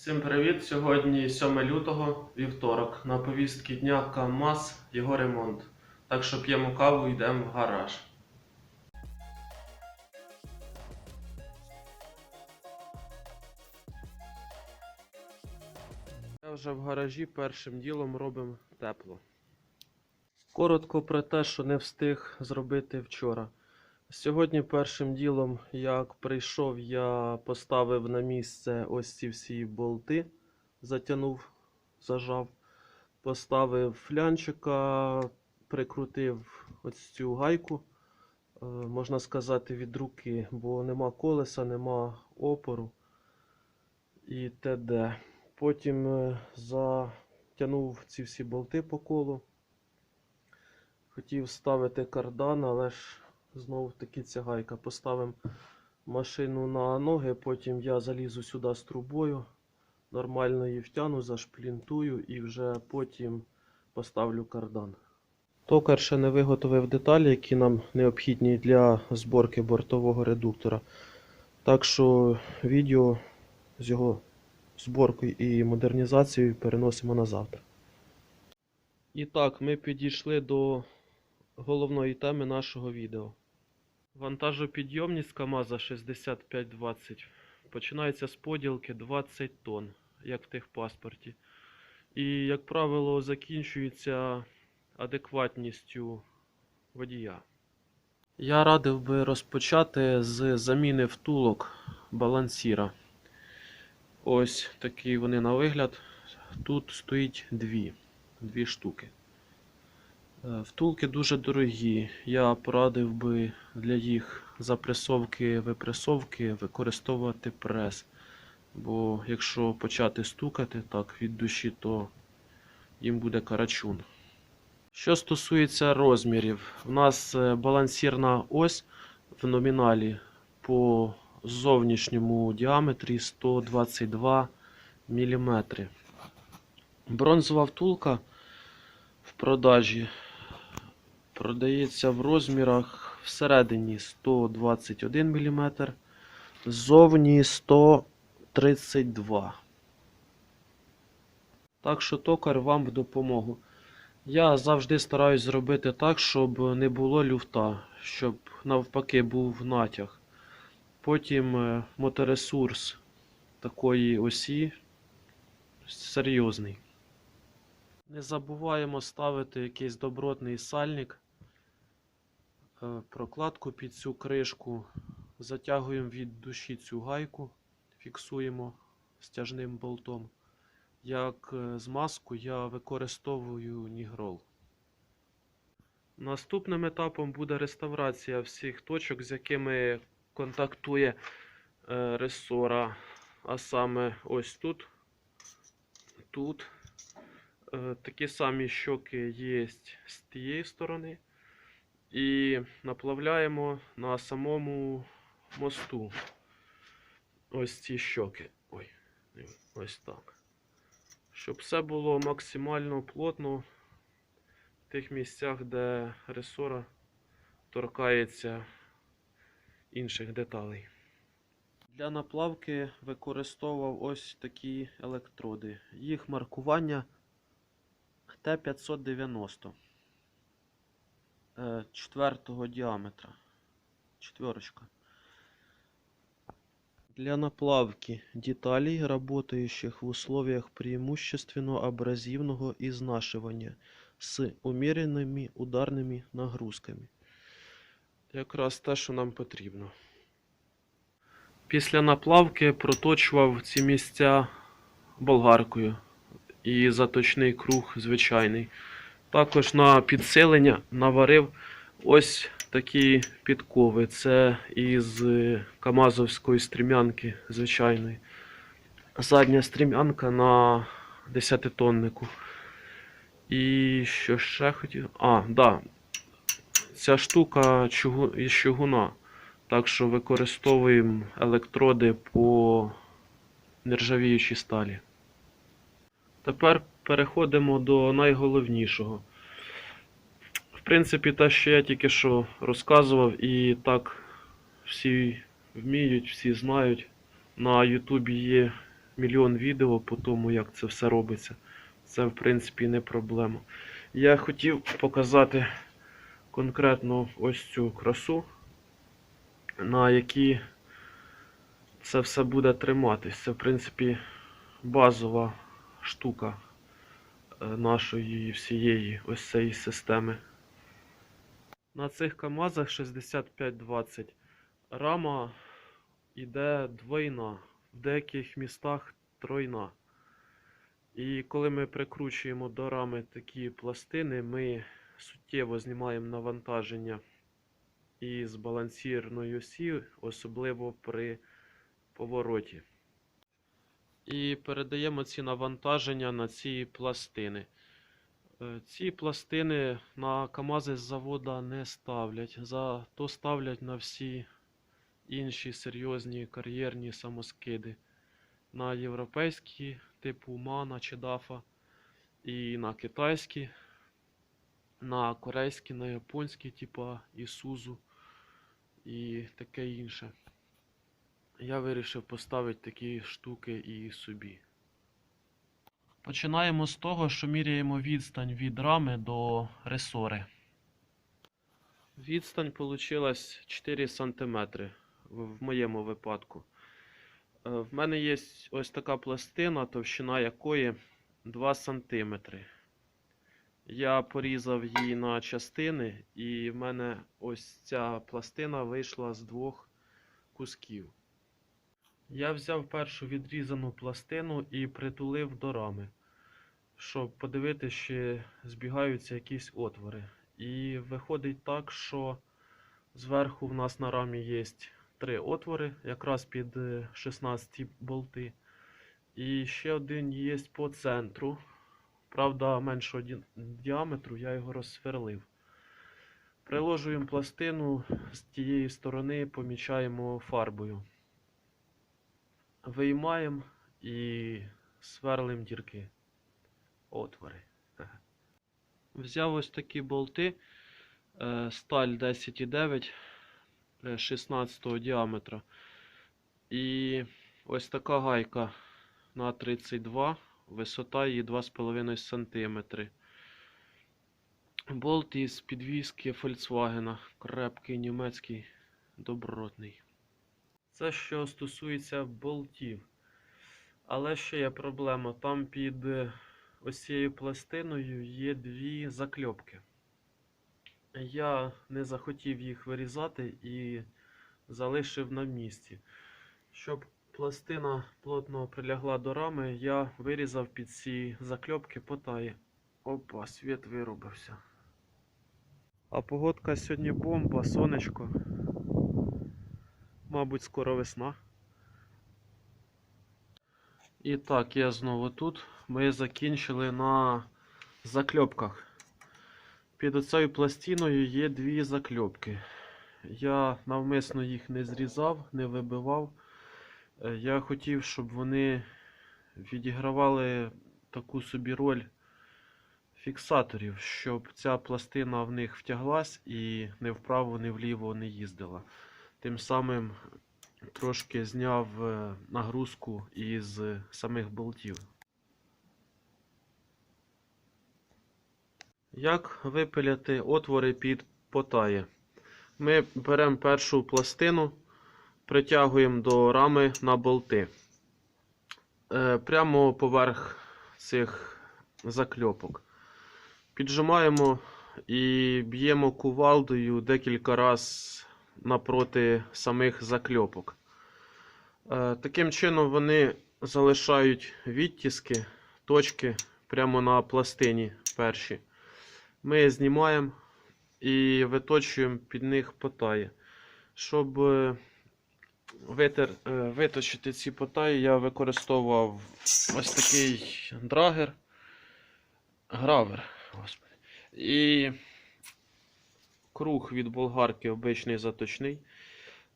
Всім привіт! Сьогодні 7 лютого, вівторок. На повістки дня КАМАЗ, його ремонт. Так що п'ємо каву і йдемо в гараж. Я вже в гаражі першим ділом робимо тепло. Коротко про те, що не встиг зробити вчора. Сьогодні першим ділом, як прийшов, я поставив на місце ось ці всі болти, затягнув, зажав, поставив флянчика, прикрутив ось цю гайку, е, можна сказати, від руки, бо нема колеса, нема опору і т.д. Потім е, затягнув ці всі болти по колу. Хотів ставити кардан, але ж знову таки ця гайка. Поставимо машину на ноги, потім я залізу сюди з трубою, нормально її втягну, зашплінтую і вже потім поставлю кардан. Токар ще не виготовив деталі, які нам необхідні для зборки бортового редуктора. Так що відео з його зборкою і модернізацією переносимо на завтра. І так, ми підійшли до головної теми нашого відео. Вантажопідйомність КАМАЗа 6520 починається з поділки 20 тонн, як в техпаспорті. І, як правило, закінчується адекватністю водія. Я радив би розпочати з заміни втулок балансіра. Ось такі вони на вигляд. Тут стоїть дві, дві штуки. Е, Втулки дуже дорогі. Я порадив би для їх запресовки, випресовки використовувати прес. Бо якщо почати стукати так від душі, то їм буде карачун. Що стосується розмірів, в нас е, балансірна ось в номіналі по зовнішньому діаметрі 122 мм. Бронзова втулка в продажі продається в розмірах всередині 121 мм, ззовні 132 Так що токар вам в допомогу. Я завжди стараюсь зробити так, щоб не було люфта, щоб навпаки був натяг. Потім е, моторесурс такої осі серйозний. Не забуваємо ставити якийсь добротний сальник, прокладку під цю кришку, затягуємо від душі цю гайку, фіксуємо стяжним болтом. Як е, змазку я використовую нігрол. Наступним етапом буде реставрація всіх точок, з якими контактує е, ресора. А саме ось тут, тут. Е, Такі самі щоки є з тієї сторони. І наплавляємо на самому мосту. Ось ці щоки. Ой, ось так. Щоб все було максимально плотно в тих місцях, де ресора торкається інших деталей. Для наплавки використовував ось такі електроди. Їх маркування Т590 е, четвертого діаметра. Четверочка. Для наплавки деталей, работающих в условиях преимущественно абразивного изнашивания с умеренными ударними нагрузками. Якраз те, що нам потрібно. Після наплавки проточував ці місця болгаркою і заточний круг звичайний. Також на підсилення наварив ось такі підкови. Це із Камазовської стрімянки звичайної. Задня стрімянка на 10-тоннику. І що ще хотів. А, да. Ця штука із чугуна. Так що використовуємо електроди по нержавіючій сталі. Тепер переходимо до найголовнішого. В принципі, те, що я тільки що розказував, і так всі вміють, всі знають. На Ютубі є мільйон відео по тому, як це все робиться. Це, в принципі, не проблема. Я хотів показати конкретно ось цю красу, на якій це все буде триматись. Це, в принципі, базова штука нашої всієї ось цієї системи. На цих КАМАЗах 6520 рама йде двойна, в деяких містах тройна. І коли ми прикручуємо до рами такі пластини, ми суттєво знімаємо навантаження із балансірної осі, особливо при повороті. І передаємо ці навантаження на ці пластини. Е, Ці пластини на КАМАЗи з завода не ставлять, зато ставлять на всі інші серйозні кар'єрні самоскиди. На європейські, типу Мана чи Дафа, і на китайські, на корейські, на японські, типу Ісузу і таке інше. Я вирішив поставити такі штуки і собі. Починаємо з того, що міряємо відстань від рами до ресори. Відстань вийшла 4 см в моєму випадку. Е, В мене є ось така пластина, товщина якої 2 см. Я порізав її на частини, і в мене ось ця пластина вийшла з двох кусків. Я взяв першу відрізану пластину і притулив до рами, щоб подивитися, чи збігаються якісь отвори. І виходить так, що зверху в нас на рамі є три отвори, якраз під е, 16 болти. І ще один є по центру. Правда, меншого діаметру, я його розсверлив. Приложуємо пластину з тієї сторони, помічаємо фарбою. Виймаємо і сверлим дірки. Отвори. Взяв ось такі болти. е, Сталь 10,9 е, 16 діаметра. І ось така гайка на 32, висота її 2,5 см. Болт із підвіски Volkswagen, крепкий німецький, добротний. Це що стосується болтів. Але ще є проблема. Там під е, ось цією пластиною є дві закльопки. Я не захотів їх вирізати і залишив на місці. Щоб пластина плотно прилягла до рами, я вирізав під ці закльопки потаї. Опа, світ вирубився. А погодка сьогодні бомба, сонечко. Мабуть, скоро весна. І так, я знову тут. Ми закінчили на закльопках. Під оцею пластиною є дві закльопки. Я навмисно їх не зрізав, не вибивав. Е, Я хотів, щоб вони відігравали таку собі роль фіксаторів, щоб ця пластина в них втяглась і не вправо, ні вліво не їздила. Тим самим трошки зняв е, нагрузку із самих болтів. Як випиляти отвори під потаї? Ми беремо першу пластину, притягуємо до рами на болти. Е, Прямо поверх цих закльопок. Піджимаємо і б'ємо кувалдою декілька разів напроти самих закльопок. Е, Таким чином вони залишають відтіски, точки прямо на пластині перші. Ми знімаємо і виточуємо під них потаї. Щоб е, витер, е, виточити ці потаї, я використовував ось такий драгер, гравер. Господи. І круг від болгарки обичний заточний.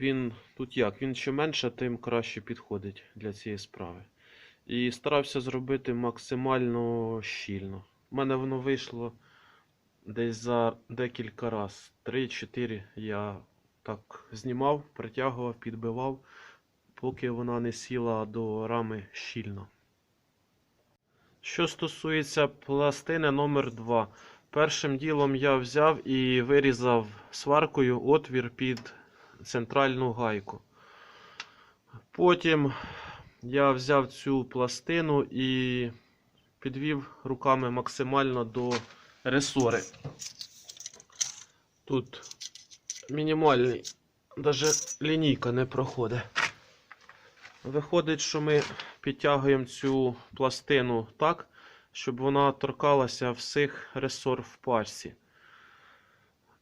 Він тут як? Він чим менше, тим краще підходить для цієї справи. І старався зробити максимально щільно. У мене воно вийшло десь за декілька разів. 3-4 я так знімав, притягував, підбивав. поки вона не сіла до рами щільно. Що стосується пластини номер 2 першим ділом я взяв і вирізав сваркою отвір під центральну гайку. Потім я взяв цю пластину і підвів руками максимально до ресори. Тут мінімальний, навіть лінійка не проходить. Виходить, що ми підтягуємо цю пластину так, щоб вона торкалася всіх ресор в пачці.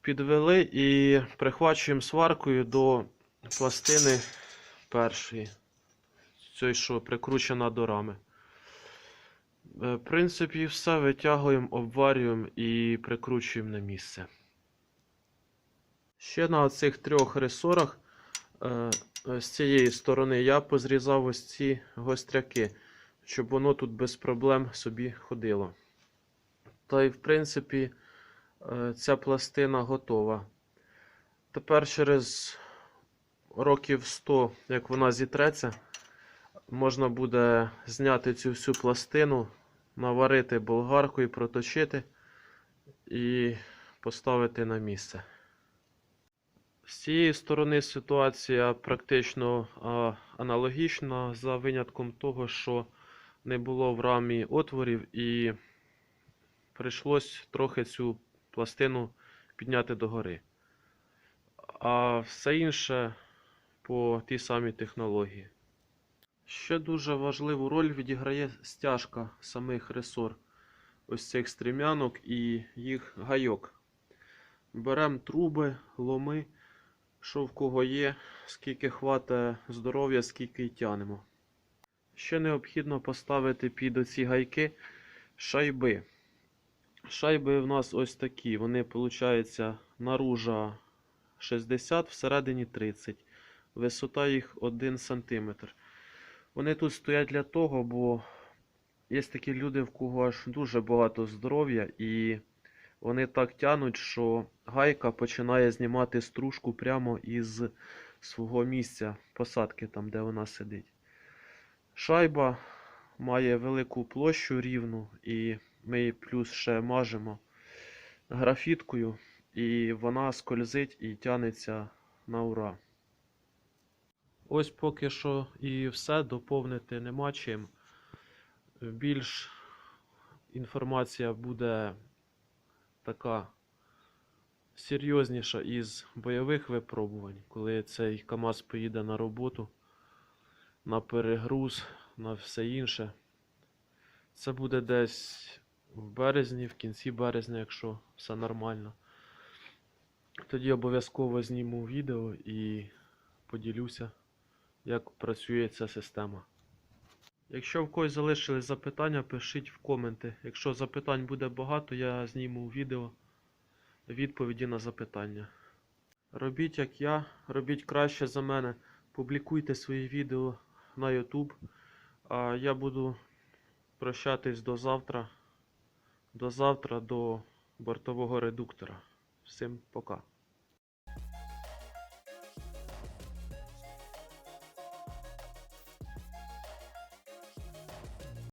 Підвели і прихвачуємо сваркою до пластини першої, цієї, що прикручена до рами. Е, В принципі, все витягуємо, обварюємо і прикручуємо на місце. Ще на цих трьох ресорах е, з цієї сторони я позрізав ось ці гостряки, щоб воно тут без проблем собі ходило. Та й в принципі е, ця пластина готова. Тепер через років 100, як вона зітреться, можна буде зняти цю всю пластину, наварити болгаркою, проточити і поставити на місце. З цієї сторони ситуація практично аналогічна, за винятком того, що не було в рамі отворів, і прийшлось трохи цю пластину підняти догори. А все інше по тій самій технології. Ще дуже важливу роль відіграє стяжка самих ресор, ось цих стрімянок і їх гайок. Беремо труби, ломи що в кого є, скільки хватає здоров'я, скільки й тянемо. Ще необхідно поставити під оці гайки шайби. Шайби в нас ось такі. Вони, виходить, наружа 60, всередині 30. Висота їх 1 см. Вони тут стоять для того, бо є такі люди, в кого аж дуже багато здоров'я і вони так тянуть, що гайка починає знімати стружку прямо із свого місця посадки, там, де вона сидить. Шайба має велику площу рівну, і ми її плюс ще мажемо графіткою, і вона скользить і тянеться на ура. Ось поки що і все доповнити нема чим. Більш інформація буде така серйозніша із бойових випробувань, коли цей КАМАЗ поїде на роботу, на перегруз, на все інше. Це буде десь в березні, в кінці березня, якщо все нормально. Тоді обов'язково зніму відео і поділюся, як працює ця система. Якщо в когось залишились запитання, пишіть в коменти. Якщо запитань буде багато, я зніму відео відповіді на запитання. Робіть як я, робіть краще за мене. Публікуйте свої відео на YouTube. А я буду прощатись до завтра. До завтра, до бортового редуктора. Всім пока.